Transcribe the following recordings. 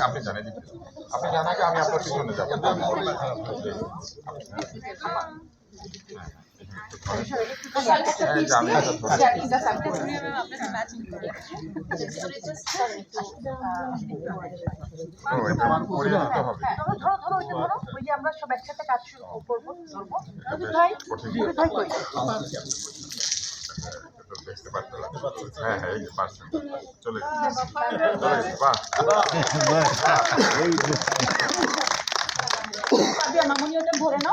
আপনি জানেন আপনি জানাকে আমি আপনার পিছনে যাব। আমার সব একসাথে কাজ করব ধরবো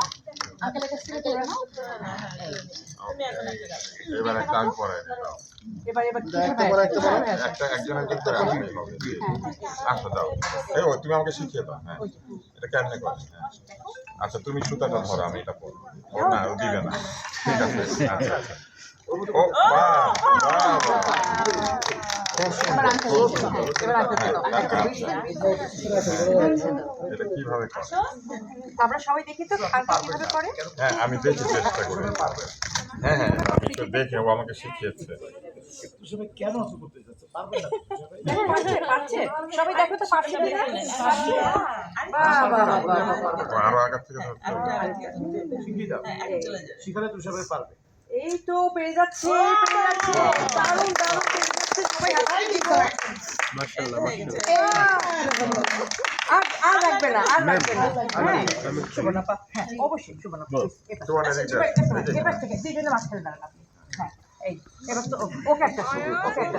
দেখতে এবার একটা আমি পড়াই এবার এবার কি হবে একটা একজনের ক্ষেত্রে আমি আচ্ছা দাও এই ও তুমি আমাকে শিখিয়ে দাও হ্যাঁ। এটা কেমনে করে? হ্যাঁ। আচ্ছা তুমি সুতাটা ধরো আমি এটা পড়ব ও না ও দিবে না। ঠিক আছে আচ্ছা আচ্ছা। ও বাহ এবার আঙ্কেল এবার আঙ্কেল এটা কীভাবে করে আমরা সবাই দেখি তো আঙ্কেল কীভাবে করে? হ্যাঁ আমি দেখি চেষ্টা করি। হ্যাঁ হ্যাঁ আমি তো দেখে ও আমাকে শিখিয়েছে। পারছে সবাই দেখো তো পারছে কিনা আরও আগের থেকে হবে। শিখালে তো সবাই পারবে। এই তো পেরে যাচ্ছে পেরে যাচ্ছে। দারুণ দারুণ পেরে যাচ্ছে সবাই হাততালি দিতে হবে। আর আর রাখবে না আর রাখবে না। হ্যাঁ হ্যাঁ অবশ্যই এবার এদিকে। এবার থেকে দুইজনে মাঝখানে দাঁড়ান আপনি। হ্যাঁ এই এবার তো ও- ওকে একটা ওকে একটা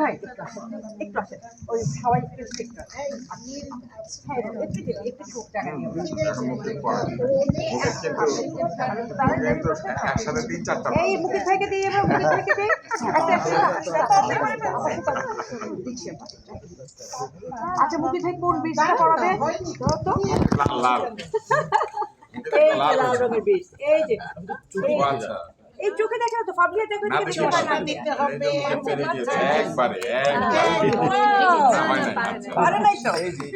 ভাই একটু আসেন। ওই সবাই একটু হ্যাঁ একসাথে তিন চারটা এই ভাইকে দিয়ে এবার মুকিত ভাইকে দিয়ে। একটা একটা দিচ্ছি আমরা। আচ্ছা মুকিত ভাই কোন বীজটা পড়াবে? ধরো তো লাল লাল। এই লাল রঙের বীজ। এই যে। এই চোখে দেখে তো ফাবলিয়া দেখে না দেখে দেখে দেখে দেখতে হবে একবারে একবারে। পারে নাই তো। এই যে।